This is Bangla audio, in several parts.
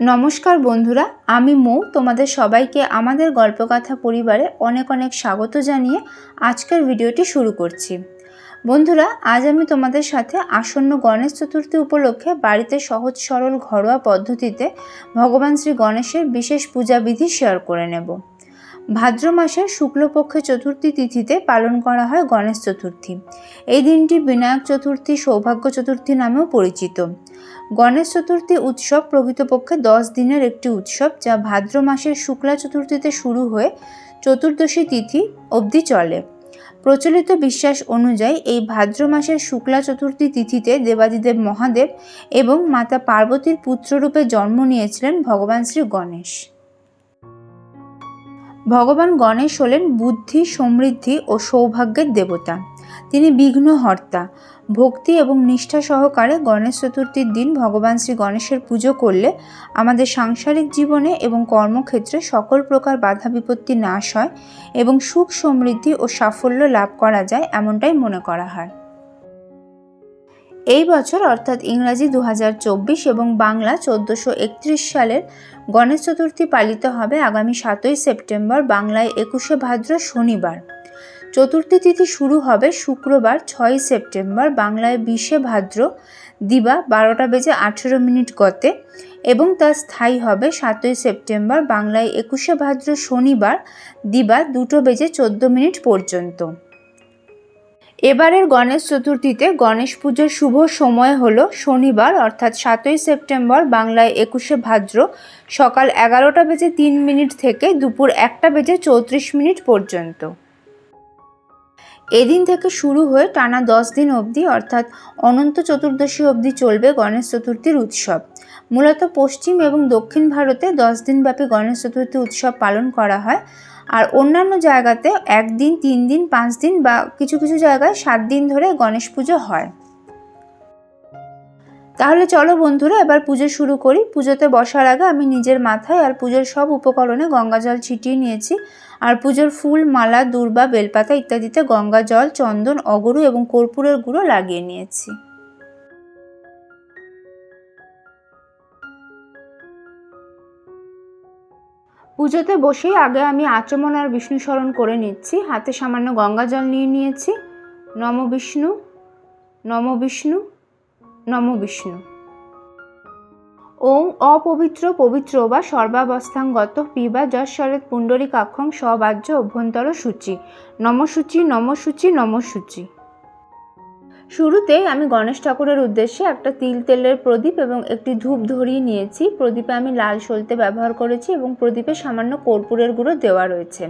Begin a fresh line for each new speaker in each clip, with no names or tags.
নমস্কার বন্ধুরা, আমি মৌ। তোমাদের সবাইকে আমাদের গল্পকথা পরিবারে অনেক অনেক স্বাগত জানিয়ে আজকের ভিডিওটি শুরু করছি। বন্ধুরা, আজ আমি তোমাদের সাথে আসন্ন গণেশ চতুর্থী উপলক্ষে বাড়িতে সহজ সরল ঘরোয়া পদ্ধতিতে ভগবান শ্রী গণেশের বিশেষ পূজাবিধি শেয়ার করে নেব। ভাদ্র মাসের শুক্লপক্ষে চতুর্থী তিথিতে পালন করা হয় গণেশ চতুর্থী। এই দিনটি বিনায়ক চতুর্থী, সৌভাগ্য চতুর্থী নামেও পরিচিত। গণেশ চতুর্থী উৎসব প্রকৃতপক্ষে দশ দিনের একটি উৎসব যা ভাদ্র মাসের শুক্লা চতুর্থীতে শুরু হয়ে চতুর্দশী তিথি অবধি চলে। প্রচলিত বিশ্বাস অনুযায়ী এই ভাদ্র মাসের শুক্লা চতুর্থী তিথিতে দেবাদিদেব মহাদেব এবং মাতা পার্বতীর পুত্ররূপে জন্ম নিয়েছিলেন ভগবান শ্রী গণেশ। ভগবান গণেশ হলেন বুদ্ধি, সমৃদ্ধি ও সৌভাগ্যের দেবতা। তিনি বিঘ্নহর্তা। ভক্তি এবং নিষ্ঠা সহকারে গণেশ চতুর্থীর দিন ভগবান শ্রী গণেশের পুজো করলে আমাদের সাংসারিক জীবনে এবং কর্মক্ষেত্রে সকল প্রকার বাধা বিপত্তি নাশ হয় এবং সুখ সমৃদ্ধি ও সাফল্য লাভ করা যায় এমনটাই মনে করা হয়। এই বছর অর্থাৎ ইংরাজি দু হাজার চব্বিশ এবং বাংলা চোদ্দোশো সালের গণেশ চতুর্থী পালিত হবে আগামী সাতই সেপ্টেম্বর, বাংলায় একুশে ভাদ্র শনিবার। চতুর্থী তিথি শুরু হবে শুক্রবার ছয় সেপ্টেম্বর, বাংলায় বিশে ভাদ্র, দিবা বারোটা বেজে আঠেরো মিনিট গতে এবং তা স্থায়ী হবে সাতই সেপ্টেম্বর, বাংলায় একুশে ভাদ্র শনিবার, দিবা দুটো বেজে চোদ্দ মিনিট পর্যন্ত। এবারের গণেশ চতুর্থীতে গণেশ পুজোর শুভ সময় হল শনিবার, অর্থাৎ সাতই সেপ্টেম্বর, বাংলায় একুশে ভাদ্র, সকাল এগারোটা বেজে তিন মিনিট থেকে দুপুর একটা বেজে চৌত্রিশ মিনিট পর্যন্ত। এদিন থেকে শুরু হয়ে টানা দশ দিন অবধি, অর্থাৎ অনন্ত চতুর্দশী অবধি চলবে গণেশ চতুর্থীর উৎসব। মূলত পশ্চিম এবং দক্ষিণ ভারতে দশ দিনব্যাপী গণেশ চতুর্থী উৎসব পালন করা হয় আর অন্যান্য জায়গাতে একদিন, তিন দিন, পাঁচ দিন বা কিছু কিছু জায়গায় সাত দিন ধরে গণেশ পুজো হয়। তাহলে চলো বন্ধুরা, এবার পুজো শুরু করি। পুজোতে বসার আগে আমি নিজের মাথায় আর পুজোর সব উপকরণে গঙ্গাজল ছিটিয়ে নিয়েছি। আর পুজোর ফুল, মালা, দূর্বা, বেলপাতা ইত্যাদিতে গঙ্গা জল, চন্দন, অগরু এবং কর্পূরের গুঁড়ো লাগিয়ে নিয়েছি। পুজোতে বসেই আগে আমি আচমন আর বিষ্ণু স্মরণ করে নিচ্ছি। হাতে সামান্য গঙ্গা জল নিয়ে নিয়েছি। নম বিষ্ণু নম বিষ্ণু নম বিষ্ণু। ওং অপবিত্র পবিত্র বা সর্বাবস্থাঙ্গত পিবা যশ্বরেত পুণ্ডরিকাক্ষং সবাজ্য অভ্যন্তর সূচি। নমসূচি নমসূচি নমসূচি। শুরুতে আমি গণেশ ঠাকুরের উদ্দেশ্যে একটা তিল তেলের প্রদীপ এবং একটি ধূপ ধরিয়ে নিয়েছি। প্রদীপে আমি লাল সলতে ব্যবহার করেছি এবং প্রদীপে সামান্য কর্পূরের গুঁড়ো দেওয়া রয়েছে।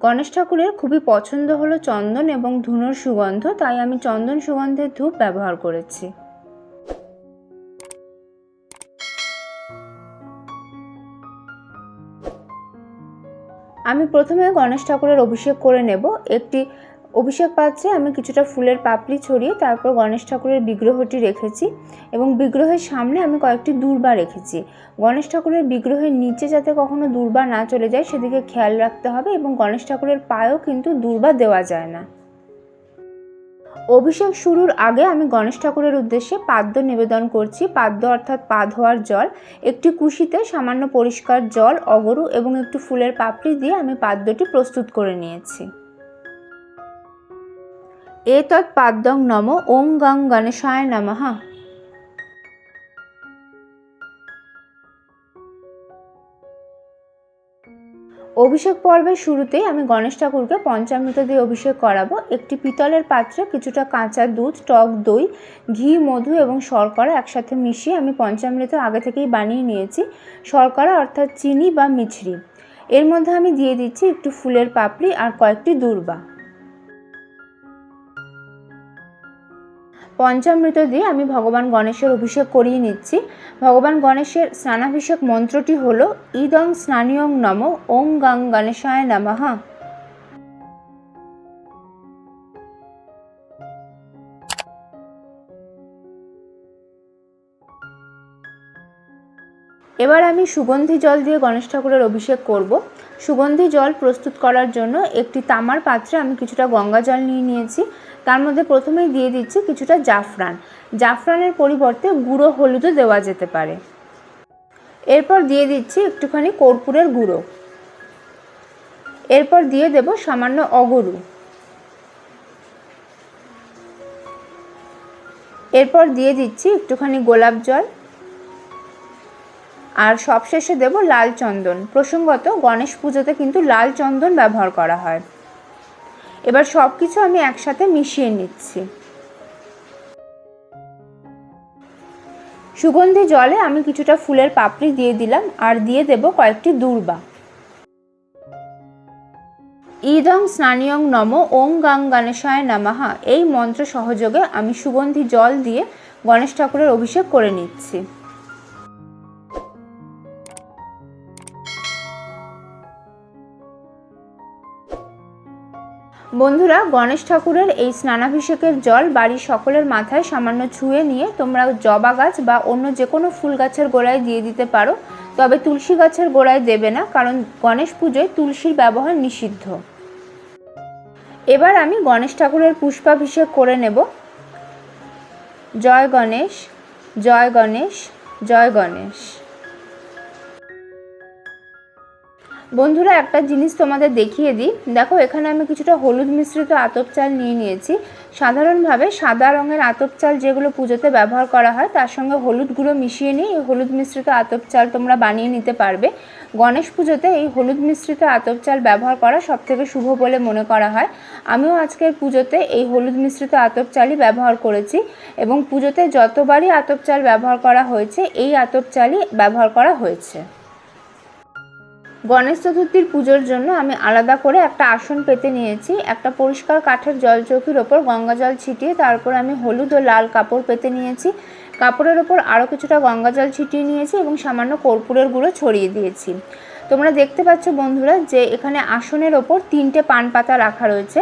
গণেশ ঠাকুরের খুবই পছন্দ হলো চন্দন এবং ধুনোর সুগন্ধ, তাই আমি চন্দন সুগন্ধের ধূপ ব্যবহার করেছি। আমি প্রথমে গণেশ ঠাকুরের অভিষেক করে নেব। একটি অভিষেক পাত্রে আমি কিছুটা ফুলের পাপড়ি ছড়িয়ে তারপর গণেশ ঠাকুরের বিগ্রহটি রেখেছি এবং বিগ্রহের সামনে আমি কয়েকটি দূর্বা রেখেছি। গণেশ ঠাকুরের বিগ্রহের নিচে যাতে কখনো দূর্বা না চলে যায় সেদিকে খেয়াল রাখতে হবে এবং গণেশ ঠাকুরের পায়েও কিন্তু দূর্বা দেওয়া যায় না। অভিষেক শুরুর আগে আমি গণেশ ঠাকুরের উদ্দেশ্যে পাদ্য নিবেদন করছি। পাদ্য অর্থাৎ পা ধোয়ার জল। একটি কুশিতে সামান্য পরিষ্কার জল, অগরু এবং একটু ফুলের পাপড়ি দিয়ে আমি পাদ্যটি প্রস্তুত করে নিয়েছি। এ তৎ পাদ্যং নম ওং গং গণেশায় নমঃ। অভিষেক পর্বের শুরুতেই আমি গণেশ ঠাকুরকে পঞ্চামৃত দিয়ে অভিষেক করাবো। একটি পিতলের পাত্রে কিছুটা কাঁচা দুধ, টক দই, ঘি, মধু এবং শর্করা একসাথে মিশিয়ে আমি পঞ্চামৃত আগে থেকেই বানিয়ে নিয়েছি। শর্করা অর্থাৎ চিনি বা মিছরি। এর মধ্যে আমি দিয়ে দিচ্ছি একটু ফুলের পাপড়ি আর কয়েকটি দূর্বা। পঞ্চামৃত দিয়ে আমি ভগবান গণেশের অভিষেক করিয়ে নিচ্ছি। ভগবান গণেশের স্নানাভিষেক মন্ত্রটি হল, ইদং স্নানীয়ং নম, ওং গাং গণেশায় নমঃ। এবার আমি সুগন্ধি জল দিয়ে গণেশ ঠাকুরের অভিষেক করব। সুগন্ধি জল প্রস্তুত করার জন্য একটি তামার পাত্রে আমি কিছুটা গঙ্গা জল নিয়ে নিয়েছি। তার মধ্যে প্রথমেই দিয়ে দিচ্ছি কিছুটা জাফরান। জাফরানের পরিবর্তে গুঁড়ো হলুদও দেওয়া যেতে পারে। এরপর দিয়ে দিচ্ছি একটুখানি কর্পূরের গুঁড়ো। এরপর দিয়ে দেব সামান্য অগরু। এরপর দিয়ে দিচ্ছি একটুখানি গোলাপ জল। আর সবশেষে দেব লাল চন্দন। প্রসঙ্গত গণেশ পুজোতে কিন্তু লাল চন্দন ব্যবহার করা হয়। এবার সব কিছু আমি একসাথে মিশিয়ে নিচ্ছি। সুগন্ধি জলে আমি কিছুটা ফুলের পাপড়ি দিয়ে দিলাম আর দিয়ে দেব কয়েকটি দূর্বা। ইদং স্নানিয়ং নম ওং গাং গণেশায় নামাহা এই মন্ত্র সহযোগে আমি সুগন্ধি জল দিয়ে গণেশ ঠাকুরের অভিষেক করে নিচ্ছি। বন্ধুরা, গণেশ ঠাকুরের এই স্নানাভিষেকের জল বাড়ির সকলের মাথায় সামান্য ছুঁয়ে নিয়ে তোমরা জবা গাছ বা অন্য যে কোনো ফুল গাছের গোড়ায় দিয়ে দিতে পারো। তবে তুলসী গাছের গোড়ায় দেবে না, কারণ গণেশ পুজোয় তুলসীর ব্যবহার নিষিদ্ধ। এবার আমি গণেশ ঠাকুরের পুষ্পাভিষেক করে নেব। জয় গণেশ জয় গণেশ জয় গণেশ। বন্ধুরা, একটা জিনিস তোমাদের দেখিয়ে দিই। দেখো, এখানে আমি কিছুটা হলুদ মিশ্রিত আতপ চাল নিয়ে নিয়েছি। সাধারণভাবে সাদা রঙের আতপ চাল যেগুলো পুজোতে ব্যবহার করা হয়, তার সঙ্গে হলুদ গুঁড়ো মিশিয়ে নিয়ে এই হলুদ মিশ্রিত আতপ চাল তোমরা বানিয়ে নিতে পারবে। গণেশ পুজোতে এই হলুদ মিশ্রিত আতপ চাল ব্যবহার করা সবথেকে শুভ বলে মনে করা হয়। আমিও আজকের পুজোতে এই হলুদ মিশ্রিত আতপ চালই ব্যবহার করেছি এবং পুজোতে যতবারই আতপ চাল ব্যবহার করা হয়েছে, এই আতপ চালই ব্যবহার করা হয়েছে। গণেশ চতুর্থীর পুজোর জন্য আমি আলাদা করে একটা আসন পেতে নিয়েছি। একটা পরিষ্কার কাঠের জল চৌকির ওপর গঙ্গা জল ছিটিয়ে তারপর আমি হলুদ ও লাল কাপড় পেতে নিয়েছি। কাপড়ের ওপর আরও কিছুটা গঙ্গা জল ছিটিয়ে নিয়েছি এবং সামান্য কর্পূরের গুঁড়ো ছড়িয়ে দিয়েছি। তোমরা দেখতে পাচ্ছ বন্ধুরা যে এখানে আসনের ওপর তিনটে পান পাতা রাখা রয়েছে।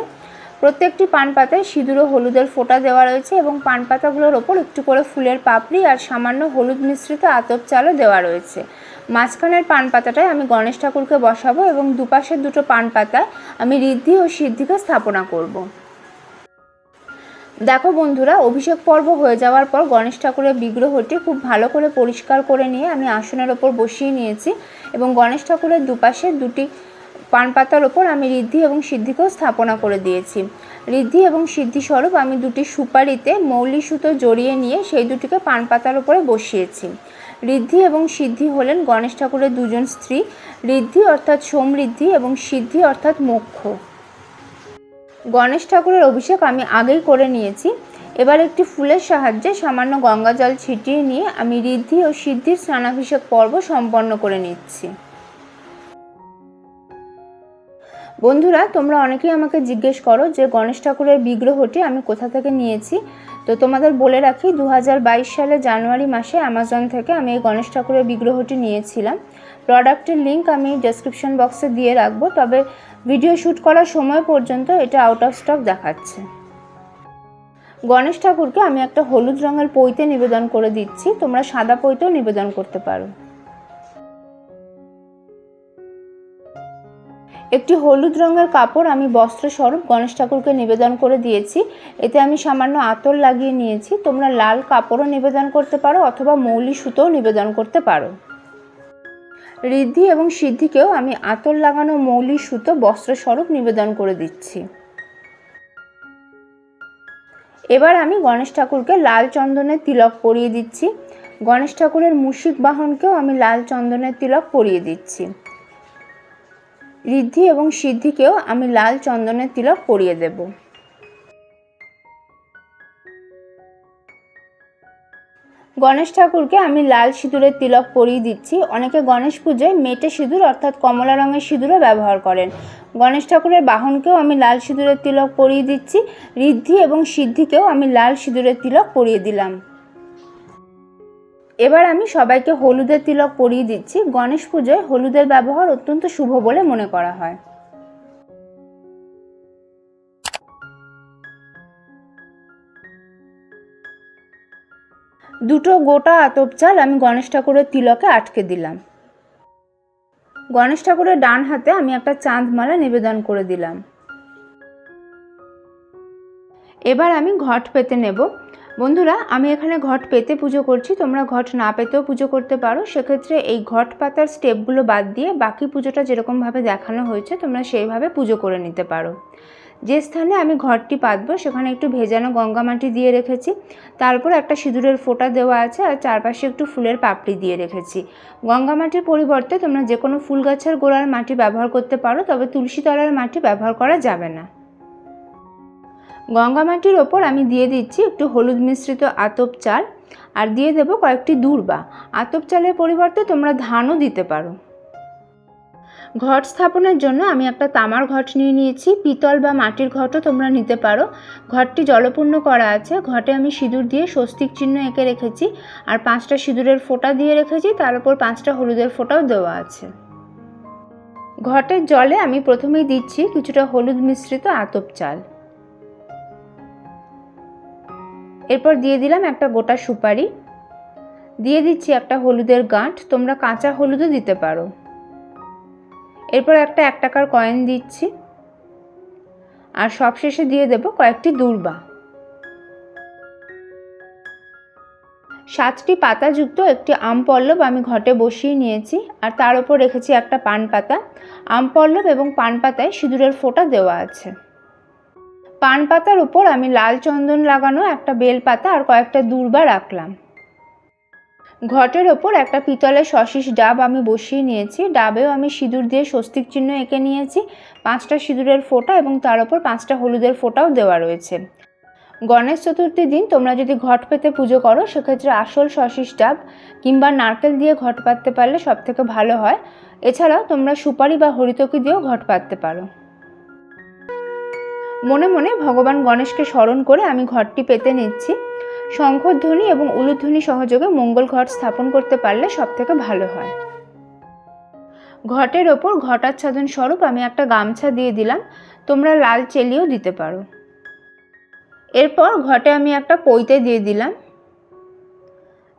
প্রত্যেকটি পান পাতায় সিঁদুর ও হলুদের ফোঁটা দেওয়া রয়েছে এবং পান পাতাগুলোর ওপর একটু করে ফুলের পাপড়ি আর সামান্য হলুদ মিশ্রিত আতপ চালও দেওয়া রয়েছে। মাঝখানের পান পাতাটায় আমি গণেশ ঠাকুরকে বসাবো এবং দুপাশের দুটো পান পাতায় আমি ঋদ্ধি ও সিদ্ধিকে স্থাপনা করব। দেখো বন্ধুরা, অভিষেক পর্ব হয়ে যাওয়ার পর গণেশ ঠাকুরের বিগ্রহটি খুব ভালো করে পরিষ্কার করে নিয়ে আমি আসনের ওপর বসিয়ে নিয়েছি এবং গণেশ ঠাকুরের দুপাশে দুটি পান পাতার ওপর আমি ঋদ্ধি এবং সিদ্ধিকেও স্থাপনা করে দিয়েছি ঋদ্ধি এবং সিদ্ধি স্বরূপ আমি দুটি সুপারিতে মৌলি সুতো জড়িয়ে নিয়ে সেই দুটিকে পান পাতার ওপরে বসিয়েছি ঋদ্ধি এবং সিদ্ধি হলেন গণেশ ঠাকুরের দুজন স্ত্রী। ঋদ্ধি অর্থাৎ সমৃদ্ধি এবং সিদ্ধি অর্থাৎ মোক্ষ। গণেশ ঠাকুরের অভিষেক আমি আগেই করে নিয়েছি। এবার একটি ফুলের সাহায্যে সামান্য গঙ্গা জল ছিটিয়ে নিয়ে আমি ঋদ্ধি ও সিদ্ধির স্নানাভিষেক পর্ব সম্পন্ন করে নিচ্ছি। বন্ধুরা, তোমরা অনেকেই আমাকে জিজ্ঞেস করো যে গণেশ ঠাকুরের বিগ্রহটি আমি কোথা থেকে নিয়েছি। তো তোমাদের বলে রাখি দু হাজার বাইশ সালে জানুয়ারি মাসে অ্যামাজন থেকে আমি এই গণেশ ঠাকুরের বিগ্রহটি নিয়েছিলাম। প্রোডাক্টের লিঙ্ক আমি ডেসক্রিপশন বক্সে দিয়ে রাখব, তবে ভিডিও শ্যুট করার সময় পর্যন্ত এটা আউট অফ স্টক দেখাচ্ছে। গণেশ ঠাকুরকে আমি একটা হলুদ রঙের পৈতে নিবেদন করে দিচ্ছি, তোমরা সাদা পৈতেও নিবেদন করতে পারো। একটি হলুদ রঙের কাপড় আমি বস্ত্র স্বরূপ গণেশ ঠাকুরকে নিবেদন করে দিয়েছি। এতে আমি সামান্য আতর লাগিয়ে নিয়েছি। তোমরা লাল কাপড়ও নিবেদন করতে পারো অথবা মৌলি সুতোও নিবেদন করতে পারো। ঋদ্ধি এবং সিদ্ধিকেও আমি আতর লাগানো মৌলি সুতো বস্ত্র স্বরূপ নিবেদন করে দিচ্ছি। এবার আমি গণেশ ঠাকুরকে লাল চন্দনের তিলক পরিয়ে দিচ্ছি। গণেশ ঠাকুরের মুশিক বাহনকেও আমি লাল চন্দনের তিলক পরিয়ে দিচ্ছি। ঋদ্ধি এবং সিদ্ধিকেও আমি লাল চন্দনের তিলক পরিয়ে দেব। গণেশ ঠাকুরকে আমি লাল সিঁদুরের তিলক পরিয়ে দিচ্ছি। অনেকে গণেশ পুজোয় মেটে সিঁদুর অর্থাৎ কমলা রঙের সিঁদুরও ব্যবহার করেন। গণেশ ঠাকুরের বাহনকেও আমি লাল সিঁদুরের তিলক পরিয়ে দিচ্ছি। ঋদ্ধি এবং সিদ্ধিকেও আমি লাল সিঁদুরের তিলক পরিয়ে দিলাম। এবার আমি সবাইকে হলুদের তিলক পরিয়ে দিচ্ছি। গণেশ পুজোয় হলুদের ব্যবহার অত্যন্ত শুভ বলে মনে করা হয়। দুটো গোটা আতপ চাল আমি গণেশ ঠাকুরের তিলকে আটকে দিলাম। গণেশ ঠাকুরের ডান হাতে আমি একটা চাঁদমালা নিবেদন করে দিলাম। এবার আমি ঘট পেতে নেব। বন্ধুরা, আমি এখানে ঘট পেতে পুজো করছি। তোমরা ঘট না পেতেও পুজো করতে পারো। সেক্ষেত্রে এই ঘট পাতার স্টেপগুলো বাদ দিয়ে বাকি পুজোটা যেরকমভাবে দেখানো হয়েছে, তোমরা সেইভাবে পুজো করে নিতে পারো। যে স্থানে আমি ঘরটি পাতবো, সেখানে একটু ভেজানো গঙ্গা মাটি দিয়ে রেখেছি। তারপর একটা সিঁদুরের ফোঁটা দেওয়া আছে আর চারপাশে একটু ফুলের পাপড়ি দিয়ে রেখেছি। গঙ্গা মাটির পরিবর্তে তোমরা যে কোনো ফুল গাছের গোড়ার মাটি ব্যবহার করতে পারো, তবে তুলসী তলার মাটি ব্যবহার করা যাবে না। গঙ্গা মাটির ওপর আমি দিয়ে দিচ্ছি একটু হলুদ মিশ্রিত আতপ চাল আর দিয়ে দেব কয়েকটি দূর্বা। আতপ চালের পরিবর্তে তোমরা ধানও দিতে পারো। ঘট স্থাপনের জন্য আমি একটা তামার ঘট নিয়ে নিয়েছি। পিতল বা মাটির ঘটও তোমরা নিতে পারো। ঘরটি জলপূর্ণ করা আছে। ঘটে আমি সিঁদুর দিয়ে স্বস্তিক চিহ্ন এঁকে রেখেছি আর পাঁচটা সিঁদুরের ফোঁটা দিয়ে রেখেছি। তার উপর পাঁচটা হলুদের ফোঁটাও দেওয়া আছে। ঘটের জলে আমি প্রথমেই দিচ্ছি কিছুটা হলুদ মিশ্রিত আতপ চাল। এরপর দিয়ে দিলাম একটা গোটা সুপারি। দিয়ে দিচ্ছি একটা হলুদের গাঁট, তোমরা কাঁচা হলুদও দিতে পারো। এরপর একটা এক টাকার কয়েন দিচ্ছি। আর সবশেষে দিয়ে দেব কয়েকটি দূর্বা। সাতটি পাতাযুক্ত একটি আম পল্লব আমি ঘটে বসিয়ে নিয়েছি, আর তার উপর রেখেছি একটা পান পাতা আম পল্লব এবং পান পাতায় সিঁদুরের ফোঁটা দেওয়া আছে। পান পাতার উপর আমি লাল চন্দন লাগানো একটা বেল পাতা আর কয়েকটা দূর্বা রাখলাম। ঘটের ওপর একটা পিতলের সশিস ডাব আমি বসিয়ে নিয়েছি। ডাবেও আমি সিঁদুর দিয়ে স্বস্তিক চিহ্ন এঁকে নিয়েছি। পাঁচটা সিঁদুরের ফোঁটা এবং তার ওপর পাঁচটা হলুদের ফোঁটাও দেওয়া রয়েছে। গণেশ চতুর্থীর দিন তোমরা যদি ঘট পেতে পুজো করো, সেক্ষেত্রে আসল সশিস ডাব কিংবা নারকেল দিয়ে ঘট পাততে পারলে সব থেকে ভালো হয়। এছাড়াও তোমরা সুপারি বা হরিতকি দিয়েও ঘট পাততে পারো। মনে মনে ভগবান গণেশকে স্মরণ করে আমি ঘরটি পেতে নিচ্ছি। শঙ্খধ্বনি এবং উলুধ্বনি সহযোগে মঙ্গল ঘট স্থাপন করতে পারলে সব থেকে ভালো হয়। ঘটের ওপর ঘটাচ্ছাদন স্বরূপ আমি একটা গামছা দিয়ে দিলাম। তোমরা লাল চেলিও দিতে পারো। এরপর ঘটে আমি একটা পৈতে দিয়ে দিলাম।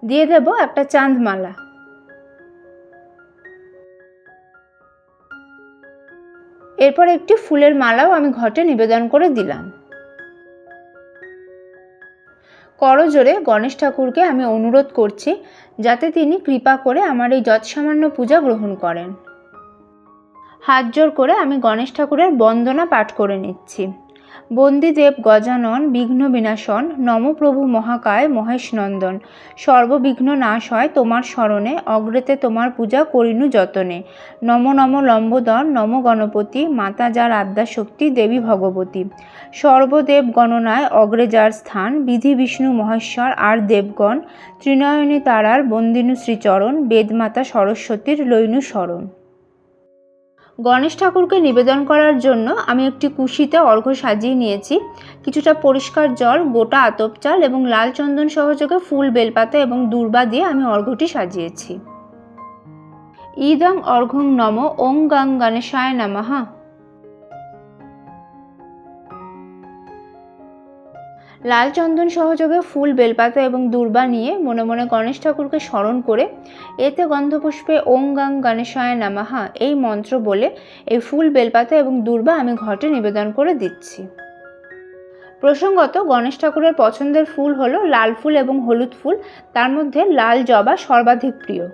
দিয়ে দেব একটা চাঁদমালা। এরপর একটি ফুলের মালাও আমি ঘটে নিবেদন করে দিলাম। করজোরে গণেশ ঠাকুরকে আমি অনুরোধ করছি যাতে তিনি কৃপা করে আমার এই যৎসামান্য পূজা গ্রহণ করেন। হাত জোর করে আমি গণেশ ঠাকুরের বন্দনা পাঠ করে নিচ্ছি। বন্দিদেব গজানন, বিঘ্ন বিনাশন নমপ্রভু মহাকায় মহেশ নন্দন সর্ববিঘ্ন নাশ হয় তোমার স্মরণে, অগ্রেতে তোমার পূজা করিনু যতনে। নম নম লম্বোদর, নম গণপতি, মাতা যার আদ্যাশক্তি দেবী ভগবতী। সর্বদেব গণনায় অগ্রে যার স্থান, বিধি বিষ্ণু মহেশ্বর আর দেবগণ, ত্রিনয়নী তারার বন্দিনু শ্রীচরণ, বেদমাতা সরস্বতীর লৈনু স্মরণ। গণেশ ঠাকুরকে নিবেদন করার জন্য আমি একটি কুশিতে অর্ঘ্য সাজিয়ে নিয়েছি। কিছুটা পরিষ্কার জল, গোটা আতপ চাল এবং লাল চন্দন সহযোগে ফুল বেলপাতা এবং দূর্বা দিয়ে আমি অর্ঘ্যটি সাজিয়েছি। ইদং অর্ঘং নম, ওং গাং গণেশায় নমঃ। লাল চন্দন সহযোগে ফুল বেলপাতা এবং দুর্বা নিয়ে মনে মনে গণেশ ঠাকুরকে স্মরণ করে, এতে গন্ধপুষ্পে ওং গাং গণেশায় নামাহা এই মন্ত্র বলে এই ফুল বেলপাতা এবং দুর্বা আমি ঘটে নিবেদন করে দিচ্ছি। প্রসঙ্গত, গণেশ ঠাকুরের পছন্দের ফুল হলো লাল ফুল এবং হলুদ ফুল, তার মধ্যে লাল জবা সর্বাধিক প্রিয়।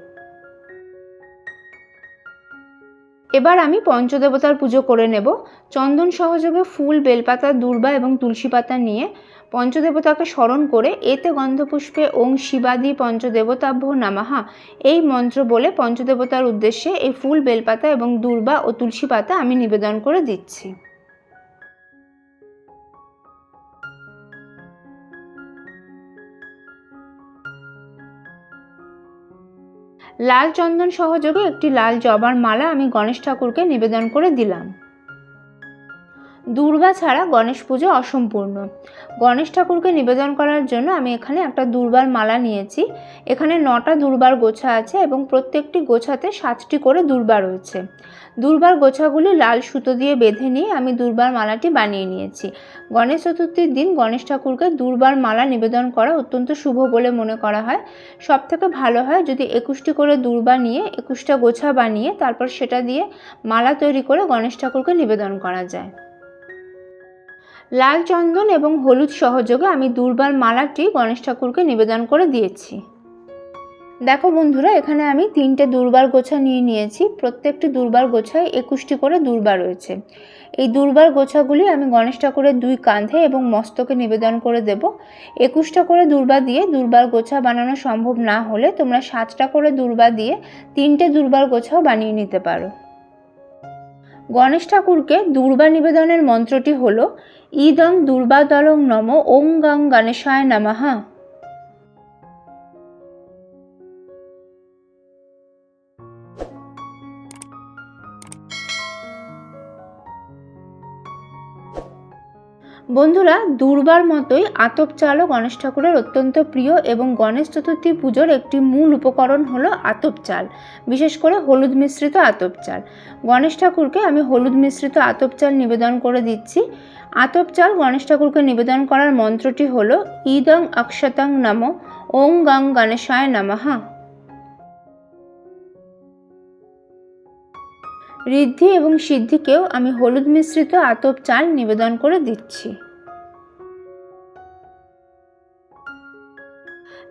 এবার আমি পঞ্চদেবতার পুজো করে নেব। চন্দন সহযোগে ফুল, বেলপাতা, দূর্বা এবং তুলসী পাতা নিয়ে পঞ্চদেবতাকে স্মরণ করে এতে গন্ধপুষ্পে ওং শিবাদি পঞ্চদেবতাভ্য নামাহা। এই মন্ত্র বলে পঞ্চদেবতার উদ্দেশ্যে এই ফুল, বেলপাতা এবং দুর্বা ও তুলসী পাতা আমি নিবেদন করে দিচ্ছি। লাল চন্দন সহযোগে একটি লাল জবার মালা আমি গণেশ ঠাকুরকে নিবেদন করে দিলাম। দুর্বা ছাড়া গণেশ পুজো অসম্পূর্ণ। গণেশ ঠাকুরকে নিবেদন করার জন্য আমি এখানে একটা দুর্বার মালা নিয়েছি। এখানে নটা দুর্বার গোছা আছে এবং প্রত্যেকটি গোছাতে সাতটি করে দুর্বা রয়েছে। দুর্বার গোছাগুলি লাল সুতো দিয়ে বেঁধে নিয়ে আমি দুর্বার মালাটি বানিয়ে নিয়েছি। গণেশ চতুর্থীর দিন গণেশ ঠাকুরকে দুর্বার মালা নিবেদন করা অত্যন্ত শুভ বলে মনে করা হয়। সব থেকে ভালো হয় যদি একুশটি করে দুর্বা নিয়ে, একুশটা গোছা বানিয়ে, তারপর সেটা দিয়ে মালা তৈরি করে গণেশ ঠাকুরকে নিবেদন করা যায়। লাল চন্দন এবং হলুদ সহযোগে আমি দুর্বার মালাটি গণেশ ঠাকুরকে নিবেদন করে দিয়েছি। দেখো বন্ধুরা, এখানে আমি তিনটে দুর্বার গোছা নিয়ে নিয়েছি। প্রত্যেকটি দুর্বার গোছায় একুশটি করে দুর্বা রয়েছে। এই দুর্বার গোছাগুলি আমি গণেশ ঠাকুরের দুই কাঁধে এবং মস্তকে নিবেদন করে দেব। একুশটা করে দুর্বা দিয়ে দুর্বার গোছা বানানো সম্ভব না হলে তোমরা সাতটা করে দুর্বা দিয়ে তিনটে দুর্বার গোছাও বানিয়ে নিতে পারো। গণেশ ঠাকুরকে দুর্বা নিবেদনের মন্ত্রটি হল ইদং দুর্বা দলং নম ওং গাং গণেশায় নামাহা বন্ধুরা, দুর্বার মতোই আতপ চালও গণেশ ঠাকুরের অত্যন্ত প্রিয় এবং গণেশ চতুর্থী পুজোর একটি মূল উপকরণ হলো আতপ চাল, বিশেষ করে হলুদ মিশ্রিত আতপ চাল। গণেশ ঠাকুরকে আমি হলুদ মিশ্রিত আতপ চাল নিবেদন করে দিচ্ছি। আতপ চাল গণেশ ঠাকুরকে নিবেদন করার মন্ত্রটি হলো ইদং অক্ষতং নম, ওং গং গণেশায় নমঃ। ঋদ্ধি এবং সিদ্ধিকেও আমি হলুদ মিশ্রিত আতপ চাল নিবেদন করে দিচ্ছি।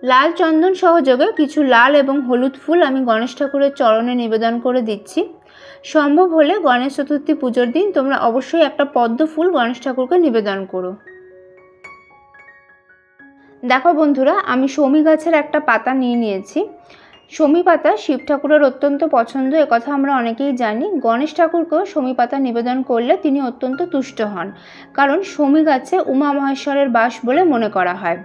লাল চন্দন সহযোগে কিছু লাল এবং হলুদ ফুল আমি গণেশ ঠাকুরের চরণে নিবেদন করে দিচ্ছি। সম্ভব হলে গণেশ চতুর্থী পুজোর দিন তোমরা অবশ্যই একটা পদ্ম ফুল গণেশ ঠাকুরকে নিবেদন করো। দেখো বন্ধুরা, আমি সমী গাছের একটা পাতা নিয়ে নিয়েছি। শমী পাতা শিব ঠাকুরের অত্যন্ত পছন্দ কথা আমরা অনেকেই জানি। গণেশ ঠাকুরকেও শমী পাতা নিবেদন করলে তিনি অত্যন্ত তুষ্ট হন, কারণ শমী গাছে উমা মহেশ্বরের বাস বলে মনে করা হয়।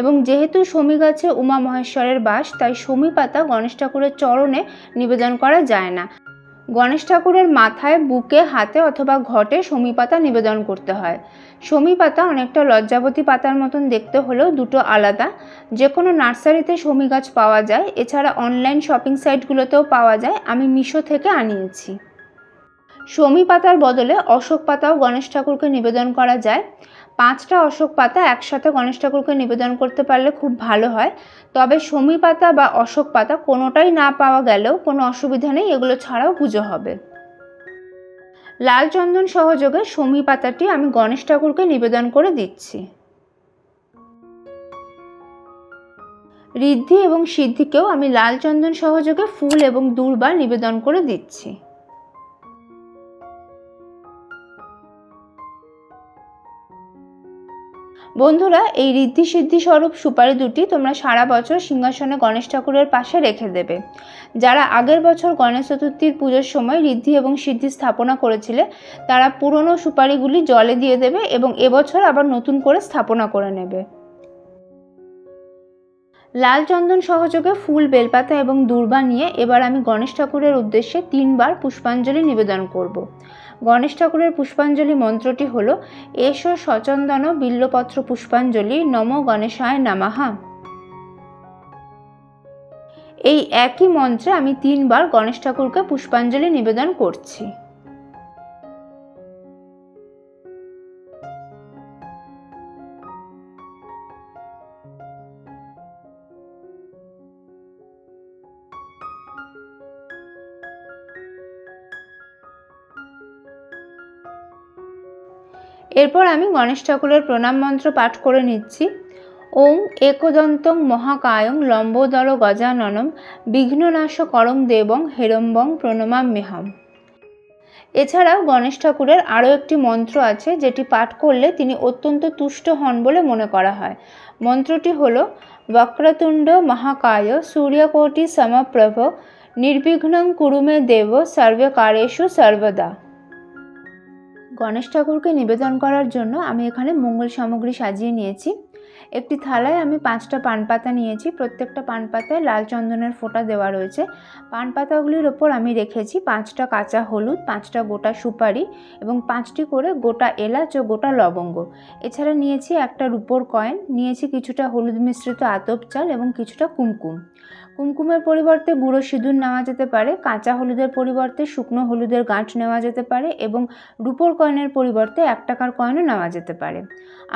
এবং যেহেতু সমী গাছে উমা মহেশ্বরের বাস, তাই শমী পাতা গণেশ ঠাকুরের চরণে নিবেদন করা যায় না। গণেশ ঠাকুরের মাথায়, বুকে, হাতে অথবা ঘটে শমী পাতা নিবেদন করতে হয়। শমী পাতা অনেকটা লজ্জাবতী পাতার মতন দেখতে হলেও দুটো আলাদা। যে কোনো নার্সারিতে শমী গাছ পাওয়া যায়, এছাড়া অনলাইন শপিং সাইটগুলোতেও পাওয়া যায়। আমি মিশো থেকে আনিয়েছি। শমী পাতার বদলে অশোক পাতাও গণেশ ঠাকুরকে নিবেদন করা যায়। পাঁচটা অশোক পাতা একসাথে গণেশ ঠাকুরকে নিবেদন করতে পারলে খুব ভালো হয়। তবে সমী পাতা বা অশোক পাতা কোনোটাই না পাওয়া গেলেও কোনো অসুবিধা নেই, এগুলো ছাড়াও পুজো হবে। লাল চন্দন সহযোগে সমী পাতাটি আমি গণেশ ঠাকুরকে নিবেদন করে দিচ্ছি। ঋদ্ধি এবং সিদ্ধিকেও আমি লাল চন্দন সহযোগে ফুল এবং দূর্বা নিবেদন করে দিচ্ছি। বন্ধুরা, এই ঋদ্ধি সিদ্ধি স্বরূপ সুপারি দুটি তোমরা সারা বছর সিংহাসনে গণেশ ঠাকুরের পাশে রেখে দেবে। যারা আগের বছর গণেশ চতুর্থীর পুজোর সময় ঋদ্ধি এবং সিদ্ধি স্থাপনা করেছিলে, তারা পুরনো সুপারিগুলি জলে দিয়ে দেবে এবং এবছর আবার নতুন করে স্থাপনা করে নেবে। লাল চন্দন সহযোগে ফুল, বেলপাতা এবং দূর্বা নিয়ে এবার আমি গণেশ ঠাকুরের উদ্দেশ্যে তিনবার পুষ্পাঞ্জলি নিবেদন করব। গণেশ ঠাকুরের পুষ্পাঞ্জলি মন্ত্রটি হল, এসো সচন্দন বিল্লপত্র পুষ্পাঞ্জলি নম গণেশায় নামাহা এই একই মন্ত্রে আমি তিনবার গণেশ ঠাকুরকে পুষ্পাঞ্জলি নিবেদন করছি। এরপর আমি গণেশ ঠাকুরের প্রণাম মন্ত্র পাঠ করে নিচ্ছি। ওং একদন্তং মহাকায়ং লম্বোদর গজাননম বিঘ্ননাশ করং দেবং হেরম্বং প্রণমাম মেহম এছাড়াও গণেশ ঠাকুরের আরও একটি মন্ত্র আছে, যেটি পাঠ করলে তিনি অত্যন্ত তুষ্ট হন বলে মনে করা হয়। মন্ত্রটি হল, বক্রতুণ্ড মহাকায় সূর্যকোটি সমপ্রভ, নির্বিঘ্নং কুরুমে দেব সর্বকারেষু সর্বদা। গণেশ ঠাকুরকে নিবেদন করার জন্য আমি এখানে মঙ্গল সামগ্রী সাজিয়ে নিয়েছি। একটি থালায় আমি পাঁচটা পান পাতা নিয়েছি, প্রত্যেকটা পান পাতায় লাল চন্দনের ফোঁটা দেওয়া রয়েছে। পান পাতাগুলির ওপর আমি রেখেছি পাঁচটা কাঁচা হলুদ, পাঁচটা গোটা সুপারি এবং পাঁচটি করে গোটা এলাচ ও গোটা লবঙ্গ। এছাড়া নিয়েছি একটা রুপোর কয়েন, নিয়েছি কিছুটা হলুদ মিশ্রিত আতপ চাল এবং কিছুটা কুমকুম। কুমকুমের পরিবর্তে গুঁড়ো সিঁদুর নেওয়া যেতে পারে, কাঁচা হলুদের পরিবর্তে শুকনো হলুদের গাঁঠ নেওয়া যেতে পারে এবং রুপোর কয়েনের পরিবর্তে এক টাকার কয়েনও নেওয়া যেতে পারে।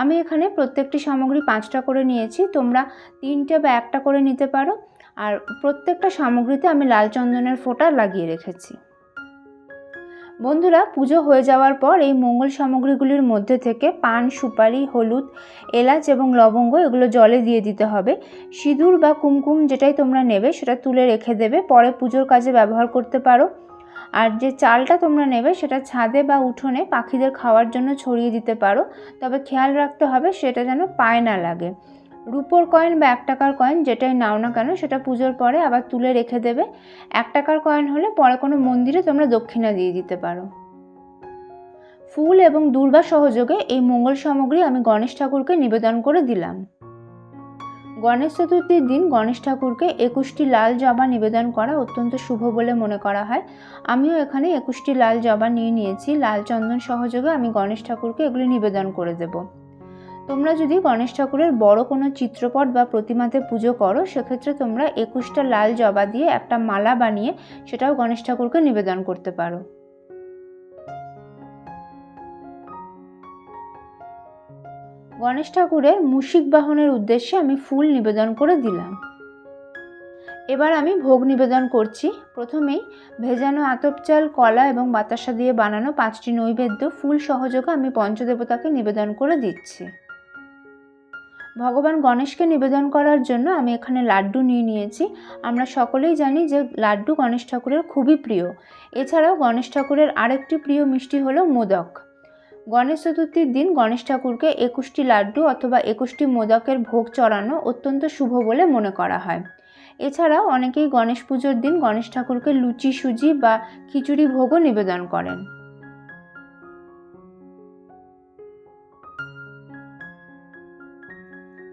আমি এখানে প্রত্যেকটি সামগ্রী পাঁচটা করে নিয়েছি, তোমরা তিনটে বা একটা করে নিতে পারো। আর প্রত্যেকটা সামগ্রীতে আমি লাল চন্দনের ফোঁটা লাগিয়ে রেখেছি। বন্ধুরা, পুজো হয়ে যাওয়ার পর এই মঙ্গল সামগ্রীগুলির মধ্যে থেকে পান, সুপারি, হলুদ, এলাচ এবং লবঙ্গ এগুলো জলে দিয়ে দিতে হবে। সিঁদুর বা কুমকুম যেটাই তোমরা নেবে সেটা তুলে রেখে দেবে। পরে পুজোর কাজে ব্যবহার করতে পারো। আর যে চালটা তোমরা নেবে সেটা ছাদে বা উঠোনে পাখিদের খাওয়ার জন্য ছড়িয়ে দিতে পারো। তবে খেয়াল রাখতে হবে সেটা যেন পায়ে না লাগে। রুপোর কয়েন বা এক টাকার কয়েন যেটাই নাও না কেন সেটা পুজোর পরে আবার তুলে রেখে দেবে। এক টাকার কয়েন হলে পরে কোনো মন্দিরে তোমরা দক্ষিণা দিয়ে দিতে পারো। ফুল এবং দুর্বা সহযোগে এই মঙ্গল সামগ্রী আমি গণেশ ঠাকুরকে নিবেদন করে দিলাম। গণেশ চতুর্থীর দিন গণেশ ঠাকুরকে একুশটি লাল জবা নিবেদন করা অত্যন্ত শুভ বলে মনে করা হয়। আমিও এখানে একুশটি লাল জবা নিয়ে নিয়েছি। লাল চন্দন সহযোগে আমি গণেশ ঠাকুরকে এগুলি নিবেদন করে দেব। তোমরা যদি গণেশ ঠাকুরের বড় কোনো চিত্রপট বা প্রতিমাতে পুজো করো, সেক্ষেত্রে তোমরা একুশটা লাল জবা দিয়ে একটা মালা বানিয়ে সেটাও গণেশ ঠাকুরকে নিবেদন করতে পারো। গণেশ ঠাকুরের মুশিক বাহনের উদ্দেশ্যে আমি ফুল নিবেদন করে দিলাম। এবার আমি ভোগ নিবেদন করছি। প্রথমেই ভেজানো আতপ চাল, কলা এবং বাতাসা দিয়ে বানানো পাঁচটি নৈবেদ্য ফুল সহযোগে আমি পঞ্চদেবতাকে নিবেদন করে দিচ্ছি। ভগবান গণেশকে নিবেদন করার জন্য আমি এখানে লাড্ডু নিয়ে নিয়েছি। আমরা সকলেই জানি যে লাড্ডু গণেশ ঠাকুরের খুবই প্রিয়। এছাড়াও গণেশ ঠাকুরের আরেকটি প্রিয় মিষ্টি হলো মোদক। গণেশ চতুর্থীর দিন গণেশ ঠাকুরকে একুশটি লাড্ডু অথবা একুশটি মোদকের ভোগ চড়ানো অত্যন্ত শুভ বলে মনে করা হয়। এছাড়াও অনেকেই গণেশ পুজোর দিন গণেশ ঠাকুরকে লুচি, সুজি বা খিচুড়ি ভোগও নিবেদন করেন।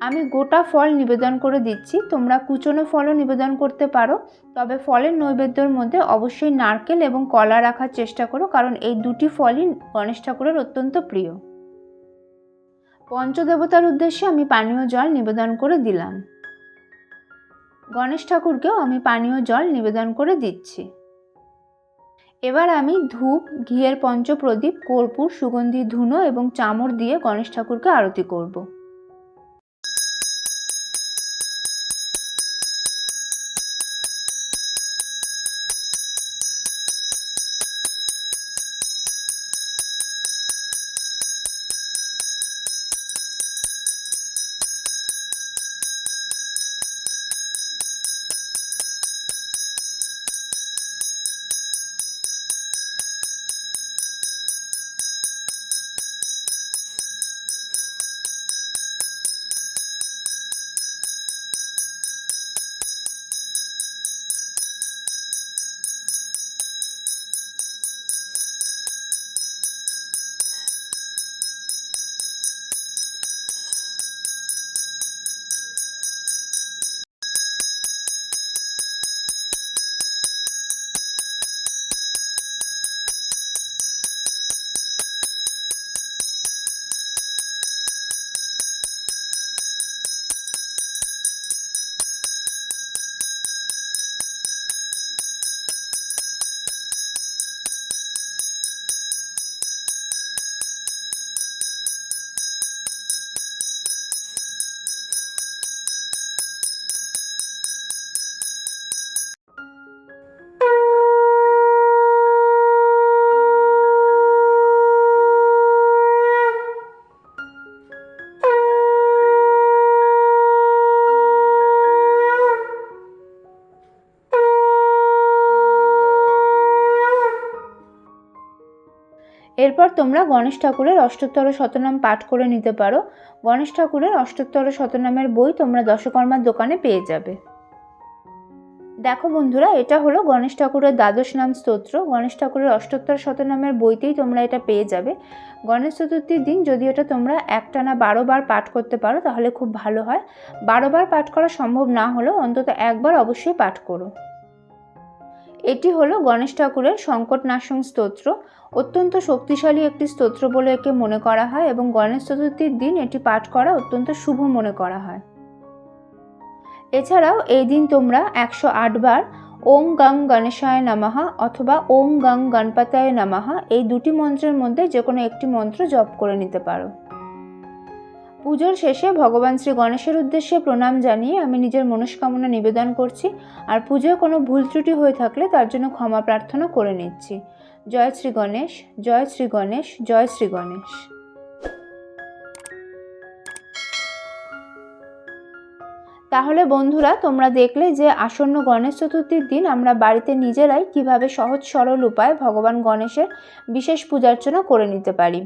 আমি গোটা ফল নিবেদন করে দিচ্ছি। তোমরা কুচনো ফলও নিবেদন করতে পারো। তবে ফলের নৈবেদ্যর মধ্যে অবশ্যই নারকেল এবং কলা রাখার চেষ্টা করো, কারণ এই দুটি ফলই গণেশ ঠাকুরের অত্যন্ত প্রিয়। পঞ্চদেবতার উদ্দেশ্যে আমি পানীয় জল নিবেদন করে দিলাম। গণেশ ঠাকুরকেও আমি পানীয় জল নিবেদন করে দিচ্ছি। এবার আমি ধূপ, ঘিয়ের পঞ্চপ্রদীপ, কর্পূর, সুগন্ধি, ধুনো এবং চামড় দিয়ে গণেশ ঠাকুরকে আরতি করব। এরপর তোমরা গণেশ ঠাকুরের অষ্টোত্তর শতনাম পাঠ করে নিতে পারো। গণেশ ঠাকুরের অষ্টোত্তর শতনামের বই তোমরা দশকর্মার দোকানে পেয়ে যাবে। দেখো বন্ধুরা, এটা হলো গণেশ ঠাকুরের দ্বাদশ নাম স্তোত্র। গণেশ ঠাকুরের অষ্টোত্তর শতনামের বইতেই তোমরা এটা পেয়ে যাবে। গণেশ চতুর্থীর দিন যদি এটা তোমরা একটানা বারো বার পাঠ করতে পারো, তাহলে খুব ভালো হয়। বারো বার পাঠ করা সম্ভব না হলেও অন্তত একবার অবশ্যই পাঠ করো। এটি হলো গণেশ ঠাকুরের সংকটনাশং স্তোত্র। অত্যন্ত শক্তিশালী একটি স্তোত্র বলে একে মনে করা হয় এবং গণেশ চতুর্থীর দিন এটি পাঠ করা অত্যন্ত শুভ মনে করা হয়। এছাড়াও এই দিন তোমরা একশো আট বার ওং গং গণেশায় নামাহা অথবা ওং গং গণপতায় নামাহা এই দুটি মন্ত্রের মধ্যে যে কোনো একটি মন্ত্র জপ করে নিতে পারো। পুজোর শেষে ভগবান শ্রী গণেশের উদ্দেশ্যে প্রণাম জানিয়ে আমি নিজের মনস্কামনা নিবেদন করছি। আর পুজোয় কোনো ভুল ত্রুটি হয়ে থাকলে তার জন্য ক্ষমা প্রার্থনা করে নিচ্ছি। জয় শ্রী গণেশ, জয় শ্রী গণেশ, জয় শ্রী গণেশ। তাহলে বন্ধুরা, তোমরা দেখলে যে আসন্ন গণেশ চতুর্থীর দিন আমরা বাড়িতে নিজেরাই কীভাবে সহজ সরল উপায়ে ভগবান গণেশের বিশেষ পূজার্চনা করে নিতে পারি।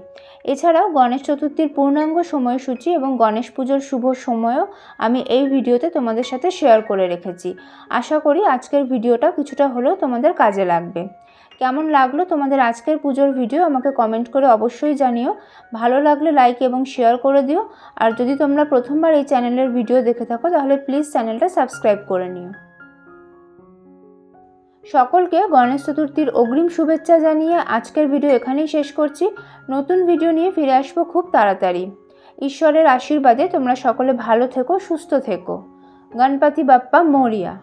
এছাড়াও গণেশ চতুর্থীর পূর্ণাঙ্গ সময়সূচি এবং গণেশ পুজোর শুভ সময়ও আমি এই ভিডিওতে তোমাদের সাথে শেয়ার করে রেখেছি। আশা করি আজকের ভিডিওটা কিছুটা হলেও তোমাদের কাজে লাগবে। কেমন লাগল তোমাদের আজকের পুজোর ভিডিও আমাকে কমেন্ট করে অবশ্যই জানিও। ভালো লাগলে লাইক এবং শেয়ার করে দিও। আর যদি তোমরা প্রথমবার এই চ্যানেলের ভিডিও দেখে থাকো, তাহলে প্লিজ চ্যানেলটা সাবস্ক্রাইব করে নিও। সকলকে গণেশ চতুর্থীর অগ্রিম শুভেচ্ছা জানিয়ে আজকের ভিডিও এখানেই শেষ করছি। নতুন ভিডিও নিয়ে ফিরে আসব খুব তাড়াতাড়ি। ঈশ্বরের আশীর্বাদে তোমরা সকলে ভালো থেকো, সুস্থ থেকো। গণপতি বাপ্পা মরিয়া।